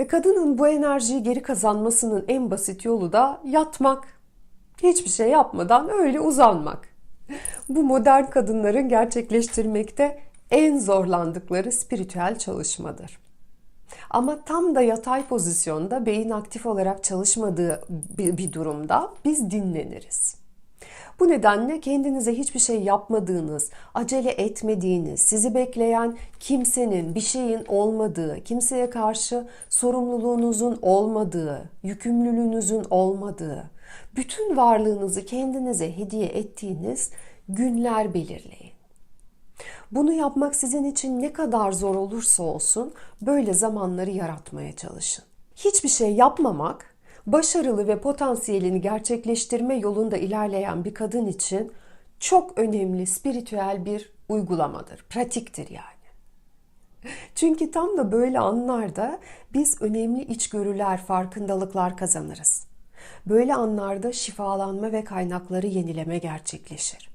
Ve kadının bu enerjiyi geri kazanmasının en basit yolu da yatmak. Hiçbir şey yapmadan öyle uzanmak. Bu modern kadınların gerçekleştirmekte en zorlandıkları spiritüel çalışmadır. Ama tam da yatay pozisyonda beyin aktif olarak çalışmadığı bir durumda biz dinleniriz. Bu nedenle kendinize hiçbir şey yapmadığınız, acele etmediğiniz, sizi bekleyen kimsenin, bir şeyin olmadığı, kimseye karşı sorumluluğunuzun olmadığı, yükümlülüğünüzün olmadığı, bütün varlığınızı kendinize hediye ettiğiniz günler belirleyin. Bunu yapmak sizin için ne kadar zor olursa olsun böyle zamanları yaratmaya çalışın. Hiçbir şey yapmamak başarılı ve potansiyelini gerçekleştirme yolunda ilerleyen bir kadın için çok önemli spiritüel bir uygulamadır, pratiktir yani. Çünkü tam da böyle anlarda biz önemli içgörüler, farkındalıklar kazanırız. Böyle anlarda şifalanma ve kaynakları yenileme gerçekleşir.